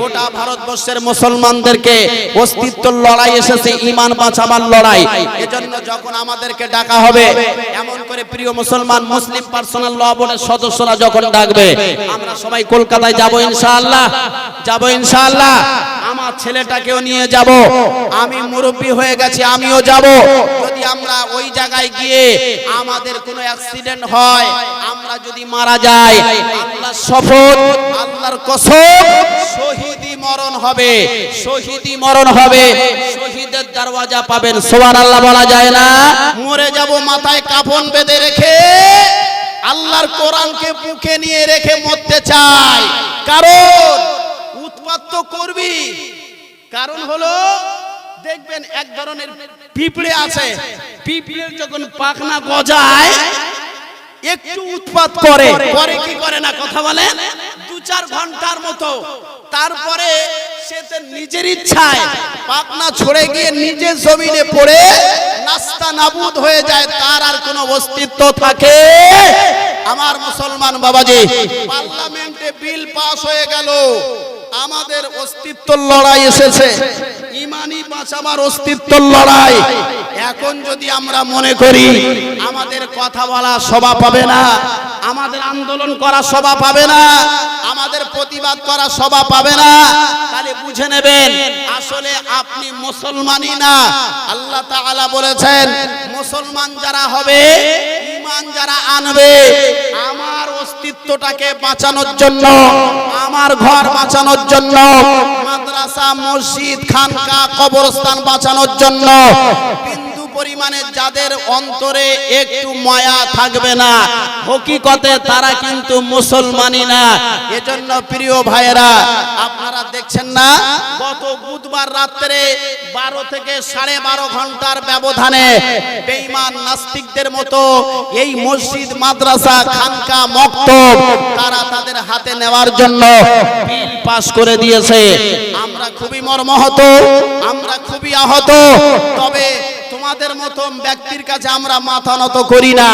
গোটা ভারতবর্ষের মুসলমানদেরকে অস্তিত্ব লড়াই এসেছে ইমান বাঁচাবার লড়াই। এজন্য যখন আমাদেরকে ডাকা হবে, এমন করে প্রিয় মুসলমান, মুসলিম পার্সোনাল ল বোর্ডের সদস্যরা যখন ডাকবে, আমরা সবাই কলকাতায় যাব ইনশাআল্লাহ যাব ইনশাআল্লাহ। আমার ছেলেটাকেও নিয়ে যাব। আমি মুরব্বী হয়ে গেছি, আমিও যাব। যদি আমরা ওই জায়গায় গিয়ে আমাদের কোনো অ্যাক্সিডেন্ট হয়, আমরা যদি মারা যাই, আল্লাহ শপথ, আল্লাহর কসম শহীদি মরণ হবে শহীদি মরণ হবে। শহীদের দরওয়াজা পাবেন, সুবহানাল্লাহ বলা যায় না? মরে যাব, মাথায় কাফন বেঁধে রেখে, আল্লাহর কোরআনকে বুকে নিয়ে রেখে মরতে চাই। কারণ উৎপাত তো করবি। কারণ হলো, দেখবেন এক ধরনের পিঁপড়ে আছে। পিঁপড়ের যখন পাখনা গজায়, একটু উৎপাত করে। পরে কি করে না, কথা বলেন? দু চার ঘণ্টার মতো। তারপরে সে নিজের ইচ্ছায় পাখনা ছড়ে গিয়ে নিজের জমিনে পড়ে, নাস্তা নাবুদ হয়ে যায়, তার আর কোনো অস্তিত্ব থাকে। আমার মুসলমান বাবাজি, পার্লামেন্টে বিল পাস হয়ে গেল। আমাদের অস্তিত্বর লড়াই এসেছে। ইমানি বাঁচাবার অস্তিত্বর লড়াই। এখন যদি আমরা মনে করি, আমাদের কথা বলা সভা পাবে না, আমাদের আন্দোলন করা সভা পাবে না, আমাদের প্রতিবাদ করা সভা পাবে না, তাহলে বুঝে নেবেন, আসলে আপনি মুসলমানই না। আল্লাহ তাআলা বলেছেন, মুসলমান যারা হবে ইমান যারা আনবে আমার অস্তিত্বটাকে বাঁচানোর জন্য আমার ঘর বাঁচানোর জন্য মাদ্রাসা মসজিদ খানকা কবরস্থান বাঁচানোর জন্য পরিমাণে যাদের অন্তরে একটু মায়া থাকবে না, হকিকতে তারা কিন্তু মুসলমানই না। এজন্য প্রিয় ভাইয়েরা, আপনারা দেখছেন না, গত বুধবার রাত্রে বারো থেকে সাড়ে বারো ঘণ্টার ব্যবধানে বেঈমান নাস্তিকদের মতো এই মসজিদ, মাদ্রাসা, খানকা, মক্তব তারা তাদের হাতে নেওয়ার জন্য বিল পাস করে দিয়েছে। আমরা খুবই মর্মাহত, আমরা খুবই আহত, তবে তোমাদের মতো ব্যক্তির কাছে আমরা মাথা নত করি না।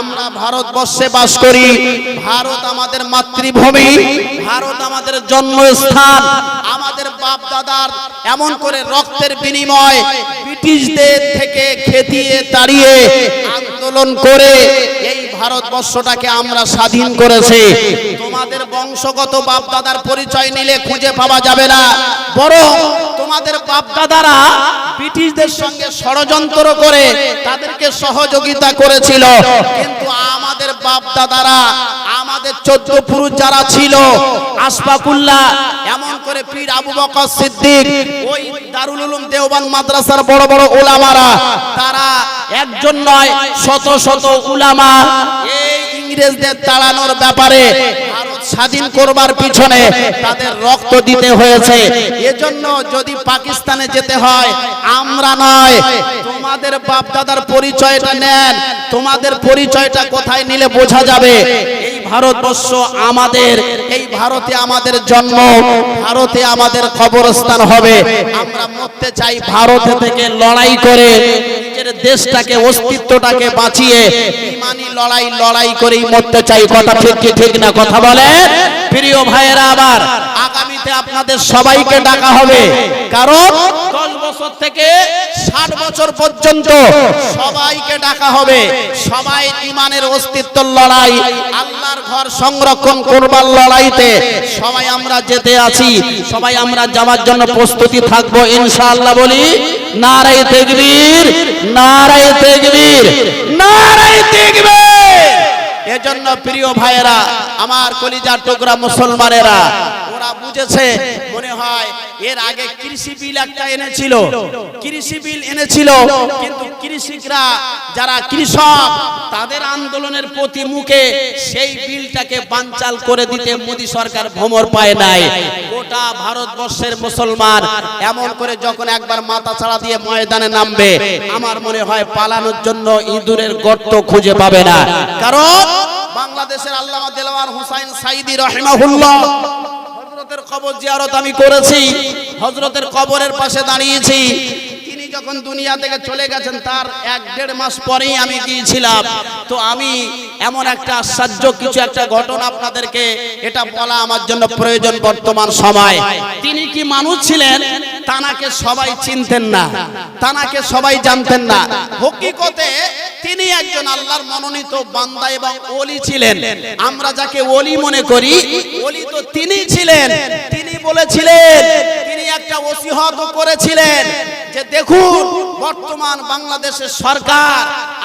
আমরা ভারতবর্ষে বাস করি। ভারত আমাদের মাতৃভূমি। ভারত আমাদের জন্মস্থান। আমাদের বাপ দাদার এমন করে রক্তের বিনিময় ব্রিটিশদের থেকে খেতিয়ে তাড়িয়ে আন্দোলন করে এই ভারতবর্ষটাকে আমরা স্বাধীন করেছি। তোমাদের বংশগত বাপ দাদার পরিচয় নিলে খুঁজে পাওয়া যাবে না। বরং তোমাদের বাপ দাদারা ব্রিটিশদের সঙ্গে ষড়যন্ত্র করে তাদেরকে সহযোগিতা করেছিল। কিন্তু আমাদের বাপ দাদারা আমাদের চোদ্দ পুরুষ যারা ছিল, আসফাকুল্লাহ, এমন করে পীর আবু বকর সিদ্দিক, ওই দারুল উলুম দেওবান মাদ্রাসার বড় বড় উলামারা তারা একজন নয়, শত শত উলামা, এই ইংরেজদের তাড়ানোর ব্যাপারে স্বাধীন করবার পিছনে তাদের রক্ত দিতে হয়েছে। এজন্য যদি পাকিস্তানে যেতে হয়, আমরা নয়। তোমাদের বাপদাদার পরিচয়টা নেন। তোমাদের পরিচয়টা কোথায় নিলে বোঝা যাবে? ভারতবর্ষ আমাদের, এই ভারতে আমাদের জন্ম, ভারতে আমাদের কবরস্থান হবে। আমরা মরতে চাই ভারত থেকে লড়াই করে দেশটাকে, অস্তিত্বটাকে বাঁচিয়ে, ইমানি লড়াই লড়াই করেই মরতে চাই। কথা ঠিক কি, ঠিক না? কথা বলে প্রিয় আগামীতে আপনাদের সবাইকে ডাকা হবে। কারণ দশ বছর থেকে ষাট বছর পর্যন্ত সবাইকে ডাকা হবে। সবাই ইমানের অস্তিত্বর লড়াই আল্লাহর ঘর সংরক্ষণ করবার লড়াইতে সবাই আমরা যেতে আছি সবাই আমরা যাওয়ার জন্য প্রস্তুতি থাকব ইনশাআল্লাহ বলি নারাই তেগবীর নারাই তেগবীর নারাই তেগবীর এজন্য প্রিয় ভাইয়েরা আমার কলিজার টুকরা মুসলমানেরা ওরা বুঝেছে। মনে হয় এর আগে কৃষি বিল একটা এনেছিল। কৃষি বিল এনেছিল। কিন্তু কৃষকরা, যারা কৃষক, তাদের আন্দোলনের প্রতি মুখে সেই বিলটাকে বানচাল করে দিতে মোদী সরকার ভ্রমর পায় নাই। গোটা ভারতবর্ষের মুসলমান এমন করে যখন একবার মাথা ছাড়া দিয়ে ময়দানে নামবে, আমার মনে হয় পালানোর জন্য ইঁদুরের গর্ত খুঁজে পাবে না। কারণ বাংলাদেশের আল্লামা দেলাওয়ার হুসাইন সাইদি রহিমাহুল্লাহ হযরতের কবর জিয়ারত আমি করেছি, হযরতের কবরের পাশে দাঁড়িয়েছি। তিনি যখন দুনিয়া থেকে চলে গেছেন, তার এক দেড় মাস পরেই আমি গিয়েছিলাম। তো আমি এমন একটা আশ্চর্য কিছু একটা ঘটনা আপনাদেরকে, এটা বলা আমার জন্য প্রয়োজন বর্তমান সময়। তিনি কি মানুষ ছিলেন? তানাকে সবাই চিনতেন না। তানাকে সবাই জানতেন না। হকিকতে তিনি একজন আল্লাহর মনোনীত বান্দা এবং ওলি ছিলেন। আমরা যাকে ওলি মনে করি ওলি তো তিনি ছিলেন। তিনি বলেছিলেন তিনি একটা ওসিহত করেছিলেন যে দেখুন বর্তমান বাংলাদেশের সরকার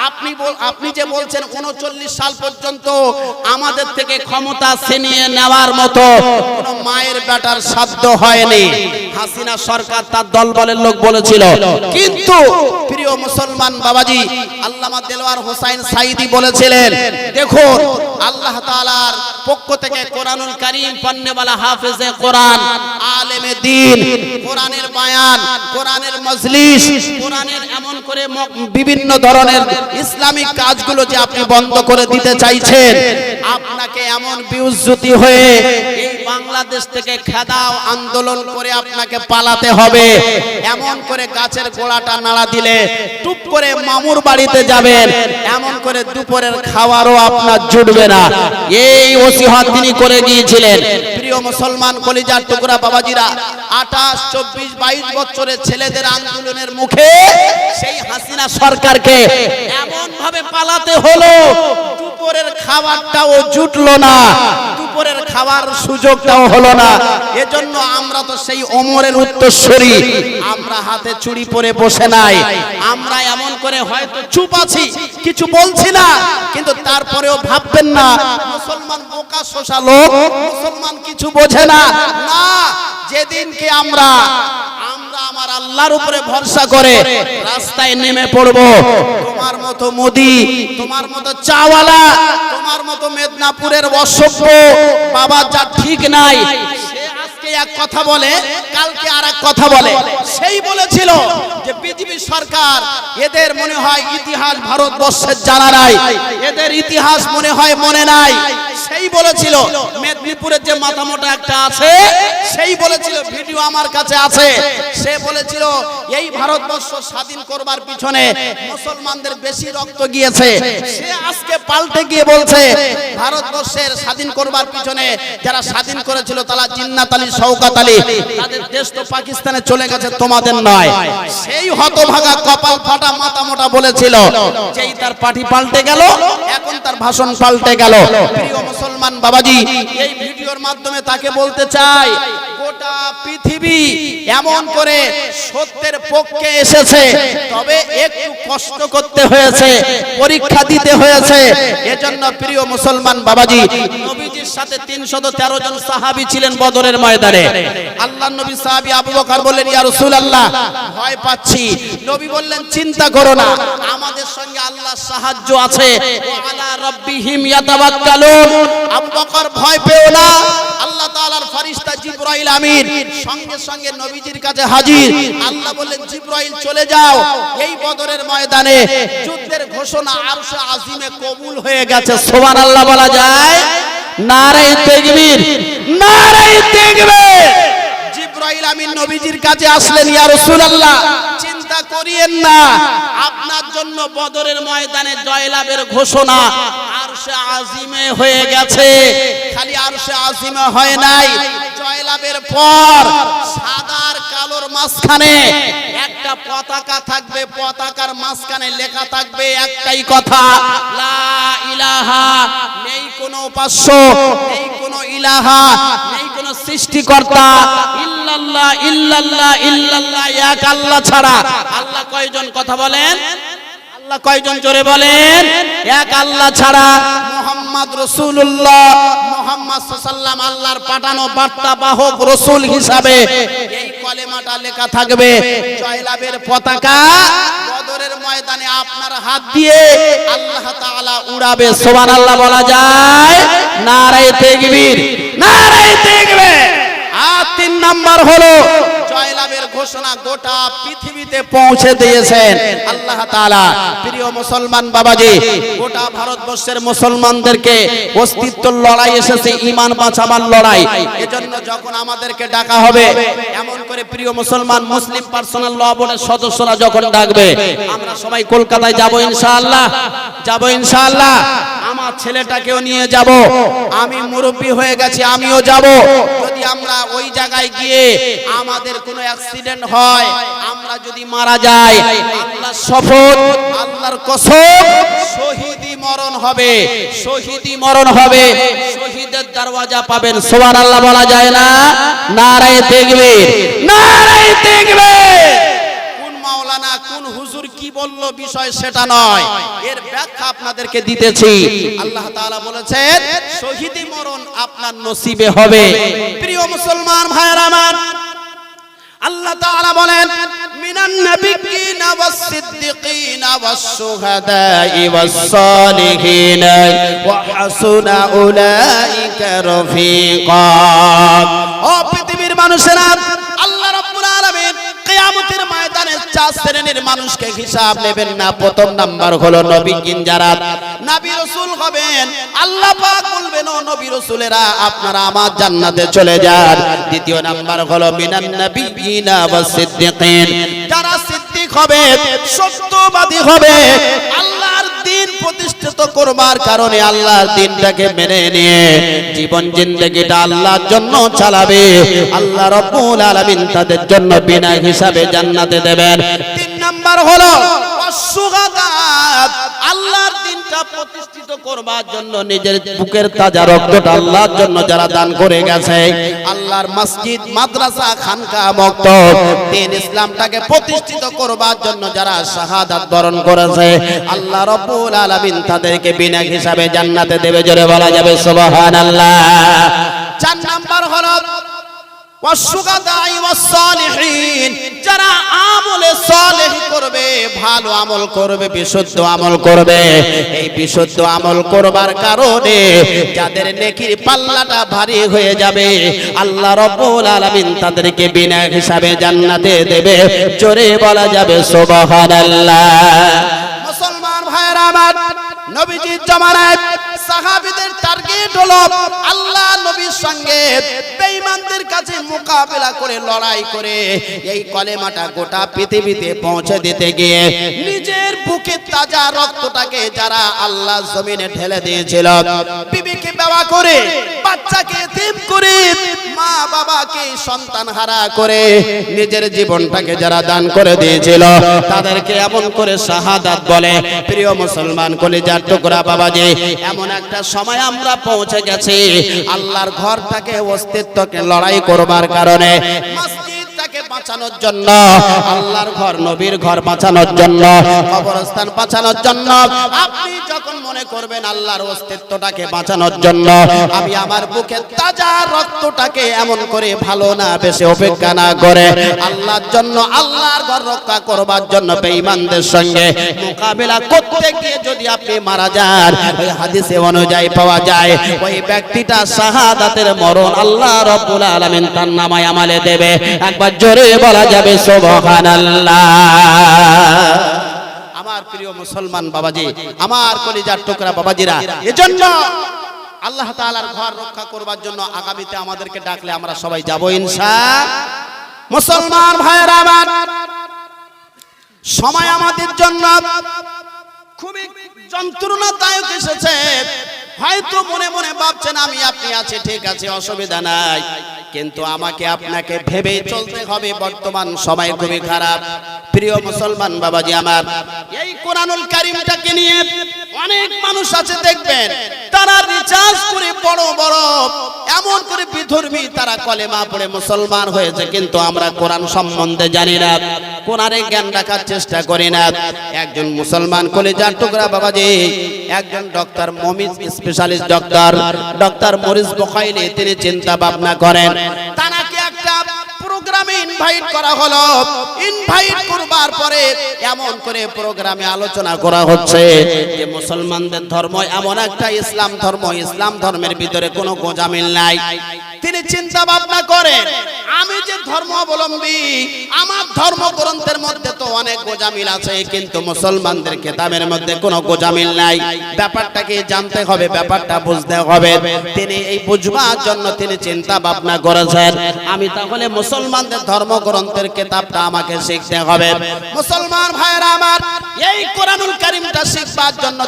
আপনি আপনি যে বলছেন উনচল্লিশ সাল পর্যন্ত আমাদের থেকে ক্ষমতা ছিনিয়ে নেওয়ার মতো কোনো মায়ের বেটার সাধ্য হয়নি। হাসিনা সরকার তার দলবলের লোক বলেছিল। কিন্তু মুসলমান বাবাজি, আল্লামা দেলোয়ার হোসাইন সাইদি বলেছিলেন, দেখুন, আল্লাহ তাআলার পক্ষ থেকে কোরআনুল কারীম পন্নেওয়ালা হাফেজে কোরআন, আলেমে দিন, কোরআনের বায়ান, কোরআনের মজলিস, কোরআনের এমন করে বিভিন্ন ধরনের ইসলামিক কাজগুলো যে আপনি বন্ধ করে দিতে চাইছেন, আপনাকে এমন বিউজ্জতি হয়ে এই বাংলাদেশ থেকে খেদাও আন্দোলন করে আপনাকে পালাতে হবে, এমন করে গাছের গোড়াটা নাড়া দিলে টুপ করে মামুর বাড়িতে যাবেন। এমন করে দুপুরের খাওয়ারও আপনার জুটবে না। এই ওসিহত তিনি করে গিয়েছিলেন প্রিয় মুসলমান কলিজার টুকরা বাবাজিরা, আঠাশ, চব্বিশ, বাইশ বছরের ছেলেদের আন্দোলনের মুখে সেই হাসিনা সরকারকে এমন ভাবে পালাতে হলো। দুপুরের খাবারটাও জুটলো না। দুপুরের খাবার সুযোগটাও হলো না। এজন্য আমরা তো সেই ওমরের উত্তরসূরি। আমরা হাতে চুরি পরে বসে নাই। আমরা এমন করে হয়তো চুপ আছি, কিছু বলছি না, কিন্তু তারপরেও ভাববেন না, মুসলমান বোকা শোষা লোক, মুসলমান কিছু বোঝে না। না যেদিনকে আমরা আমরা আমার আল্লাহর উপরে ভরসা করে রাস্তায় নেমে পড়ব। তোমার মতো মোদি, তোমার মতো চাওয়ালা, তোমার মতো মেদিনীপুরের অসভ্য বাবা যা ঠিক নাই এক কথা বলে, কালকে আর এক কথা বলে। সেই বলেছিল যে বিজেপি সরকার, এদের মনে হয় ইতিহাস ভারতবর্ষের জানা নাই, এদের ইতিহাস মনে হয় মনে নাই। সেই বলেছিল, মেদিনীপুরের যে মাথামোটা একটা আছে, সেই বলেছিল, ভিডিও আমার কাছে আছে, সে বলেছিল, এই ভারতবর্ষ স্বাধীন করবার পিছনে মুসলমানদের বেশি রক্ত গিয়েছে। সে আজকে পাল্টে গিয়ে বলছে, ভারতবর্ষের স্বাধীন করবার পিছনে যারা স্বাধীন করেছিল তারা জিন্নাত আলী শওকাত আলী, তাদের দেশ তো পাকিস্তানে চলে গেছে, তোমাদের নয়। সেই হতভাগা কপাল ফাটা মাথা মোটা বলেছিল, যেই তার পার্টি পাল্টে গেল, এখন তার ভাষণ পাল্টে গেল। প্রিয় মুসলমান বাবাজি, এই ভিডিওর মাধ্যমে তাকে বলতে চাই, গোটা পৃথিবী এমন করে সত্যের পক্ষে এসেছে, তবে একটু কষ্ট করতে হয়েছে, পরীক্ষা দিতে হয়েছে। এজন্য প্রিয় মুসলমান বাবাজি নবীজির সাথে তিনশত তেরো জন সাহাবি ছিলেন বদরের ময়দানে। আল্লাহ নবী সাহাবি আবু বকর বললেন, ইয়া রাসূলুল্লাহ, ভয় পাচ্ছি। নবী বললেন, চিন্তা করো না, আমাদের সঙ্গে আল্লাহর সাহায্য আছে। আলা রাব্বিহিম ইয়াতাওয়াক্কালুন। আবু বকর ভয় পেও না। আল্লাহ তাআলার ফেরেশতা জিবরাইল আমিন সঙ্গে সঙ্গে নবীজির কাছে হাজির। আল্লাহ বললেন, জিবরাইল, চলে যাও। এই বদরের ময়দানে যুদ্ধের ঘোষণা আরশে আজিমে কবুল হয়ে গেছে। সুবহানাল্লাহ বলা যায়। নারে তাকবীর নারে তাকবীর। জিব্রাইল নবীজির কাছে আসলেন, ইয়া রাসূলুল্লাহ, চিন্তা করিয়েন না, আপনার জন্য বদরের ময়দানে জয়লাভের ঘোষণা আরশে আজিমে হয়ে গেছে। খালি আরশে হয় নাই, জয়লাভের পর সাদার কালোর মাঝখানে একটা পতাকা থাকবে, পতাকার মাঝখানে লেখা থাকবে একটাই কথা, লা ইলাহা নেই কোনো উপাস্য, নেই কোনো ইলাহা, নেই কোনো সৃষ্টিকর্তা। ইল্লাল্লাহ ইল্লাল্লাহ ইল্লাল্লাহ, এক আল্লাহ ছাড়া। আল্লাহ কয়জন কথা বলেন? আল্লাহ কয়জন জোরে বলেন? এক আল্লাহ ছাড়া। মোহাম্মদ রসুল্লাহ মোহাম্মদ সাল্লাম আল্লাহর পাঠানো বার্তা বাহক রসুল হিসাবে। এই কলেমাটা লেখা থাকবে, জয়লাভের পতাকা ময়দানে আপনার হাত দিয়ে আল্লাহ তাআলা উড়াবে সুবহানাল্লাহ বলা যায়। নারায়ে তাকবীর। নারায়ে তাকবীর। আর তিন নাম্বার হলো জয়লাভের ঘোষণা গোটা পৃথিবীতে পৌঁছে দিয়েছেন। আল্লাহ তাআলা। প্রিয় মুসলমান বাবাজি গোটা ভারতবর্ষের মুসলমানদেরকে অস্তিত্ব লড়াই এসেছে ঈমান বাঁচাবার লড়াই। এজন্য যখন আমাদেরকে ডাকা হবে প্রিয় মুসলমান মুসলিম পার্সোনাল ল বোর্ডের সদস্যরা যখন ডাকবে, আমরা সবাই কলকাতায় যাব ইনশাআল্লাহ যাব ইনশাআল্লাহ। আমার ছেলেটাকেও নিয়ে যাব। আমি মুরব্বী হয়ে গেছি, আমিও যাব। যদি আমরা ওই জায়গায় গিয়ে আমাদের কোনো অ্যাক্সিডেন্ট হয়, আমরা যদি মারা যাই আল্লাহ শপথ, আল্লাহর কসম শহীদি মরণ হবে শহীদি মরণ হবে। শহীদের দরওয়াজা পাবেন, সোয়ার আল্লাহ বলা যায় না। নারায় দেখবে নারায় দেখবে কোন মাওলানা কোন হুজুর কি বলল বিষয় সেটা নয়। এর ব্যাখ্যা আপনাদেরকে দিতেছি। আল্লাহ তাআলা বলেছেন শহীদি মরণ আপনার নসিবে হবে। প্রিয় মুসলমান ভাইয়েরা আমার আল্লাহ তাআলা বলেন মিনান নাবিয়িন ওয়াস সিদ্দিকিন ওয়াস শুহাদাই ওয়াস সালিহিন ওয়া হাসুনা উলাইকা রফিকা। পৃথিবীর মানুষেরা, আল্লাহ আলামিন কিয়ামতের ময়দানে চার শ্রেণির মানুষকে হিসাব নেবেন না। প্রথম নাম্বার হলো নবীগিন যারা নবী হবেন, আল্লাহ পাক বলবেন, ও নবী আপনারা আমার জান্নাতে চলে যান। দ্বিতীয় নাম্বার হলো মিনান সিদ্দিকিন। যারা সিদ্দিক হবে, সত্যবাদী হবে আল্লাহর দিন প্রতিষ্ঠিত করবার কারণে আল্লাহর দিনটাকে মেনে নিয়ে জীবন জিন্দগিটা আল্লাহর জন্য চালাবে। আল্লাহ রব্বুল আলামিন তাদের জন্য বিনা হিসাবে জান্নাতে দেবেন। তিন নাম্বার হলো অসুগাদাত আল্লাহর দিনটা প্রতিষ্ঠিত করবার জন্য নিজের বুকের তাজা রক্তটা আল্লাহর জন্য যারা দান করে গেছে, আল্লাহর মসজিদ, মাদ্রাসা, খানকা মক্তব দিন ইসলামটাকে প্রতিষ্ঠিত করবার জন্য যারা শাহাদাত বরণ করেছে, আল্লাহ রব্বুল আলামিন তাদেরকে বিনা হিসাবে জান্নাতে দেবে, জোরে বলা যাবে, সুবহানাল্লাহ। চার নাম্বার হলো যারা আমলে করবে, ভালো আমল করবে, বিশুদ্ধ আমল করবে। এই বিশুদ্ধ আমল করবার কারণে যাদের পাল্লাটা ভারী হয়ে যাবে, আল্লাহ তাদেরকে বিনা হিসাবে জান্নাতে দেবে। জোরে বলা যাবে মুসলমান ভাইরা আমার সাহাবীদের টার্গেট হলো আল্লাহ নবীর সঙ্গে বেঈমানদের কাছে মোকাবেলা করে, লড়াই করে। এই কলেমাটা গোটা পৃথিবীতে পৌঁছে দিতে গিয়ে নিজের বুকে তাজা রক্তটাকে যারা আল্লাহ জমিনে দিয়েছিল, বিবিকে করে, বাচ্চাকে করে মা বাবাকে সন্তান হারা করে নিজের জীবনটাকে যারা দান করে দিয়েছিল, তাদেরকে এমন করে শাহাদাত বলে, প্রিয় মুসলমান কলিজার টুকরা বাবাজি, এমন একটা সময় আমরা পৌঁছে গেছি। আল্লাহর ঘরটাকে, অস্তিত্বকে লড়াই করবার কারণে বাঁচানোর জন্য, আল্লাহর ঘর, নবীর ঘর বাঁচানোর জন্য, কবরস্থান বাঁচানোর জন্য। আপনি মনে করবেন আল্লাহর অস্তিত্বটাকে বাঁচানোর জন্য। আমি আমার বুকে তাজা রক্তটাকে এমন করে ভালো না বেশি অপেক্ষা না করে আল্লাহর জন্য আল্লাহর ঘর রক্ষা করবার জন্য বেঈমানদের সঙ্গে মোকাবেলা করতে গিয়ে যদি আপনি মারা যান ওই হাদিসে অনুযায়ী পাওয়া যায় ওই ব্যক্তিটা শাহাদাতের মরণ আল্লাহ রব্বুল আলামিন তার নামায় আমালে দেবে। একবার জোরে বলা যাবে সুবহানাল্লাহ। আমার প্রিয় মুসলমান বাবাজি, আমার কলিজার টুকরা বাবাজিরা, এজন্য আল্লাহ তাআলার ঘর রক্ষা করবার জন্য আগামীতে আমাদেরকে ডাকলে আমরা সবাই যাব ইনশা মুসলমান ভাইয়েরা আমার। সময় আমাদের জন্য খুবই যন্ত্রণাদায়ক এসেছে। হয়তো মনে মনে ভাবছেন, আমি আপনি আছে, ঠিক আছে, অসুবিধা নাই। কিন্তু আমাকে আপনাকে ভেবে চলতে হবে, বর্তমান সময় খুবই খারাপ। প্রিয় মুসলমান বাবাজি আমার, এই কোরআনুল কারিমটাকে নিয়ে অনেক মানুষ আছে, দেখবেন, তারা রিচার্জ করে বড় বড় এমন করে বিধর্মী তারা কলেমা পড়ে মুসলমান হয়েছে, কিন্তু আমরা কোরআন সম্বন্ধে জানি না। কোরআনে জ্ঞান রাখার চেষ্টা করি না। একজন মুসলমান কলেজার টুকরা বাবাজি, একজন doctor মমিজ specialist doctor doctor Morris বখাইলি তিনি চিন্তা ভাবনা করেন প্রোগ্রামে ইনভাইট করা হলো। ইনভাইট করবার পরে এমন করে প্রোগ্রামে আলোচনা করা হচ্ছে যে মুসলমানদের ধর্ম এমন একটা ইসলাম ধর্ম। ইসলাম ধর্মের ভিতরে কোনো গোজামিল নাই। তিনি চিন্তা ভাবনা করেন, আমি যে ধর্ম অবলম্বী আমার ধর্মগ্রন্থের মধ্যে তো অনেক গোজামিল আছে, কিন্তু মুসলমানদের কেতাবের মধ্যে কোনো গোজামিল নাই। ব্যাপারটাকে জানতে হবে, ব্যাপারটা বুঝতে হবে। তিনি এই বুঝবার জন্য তিনি চিন্তা ভাবনা করেছেন, আমি তাহলে মুসলমানদের ধর্ম ধর্মগ্রন্থের কিতাবটা আমাকে শিখতে হবে। মুসলমান ভাইয়েরা আমার এই কোরআনুল কারীমটা শিখবার জন্য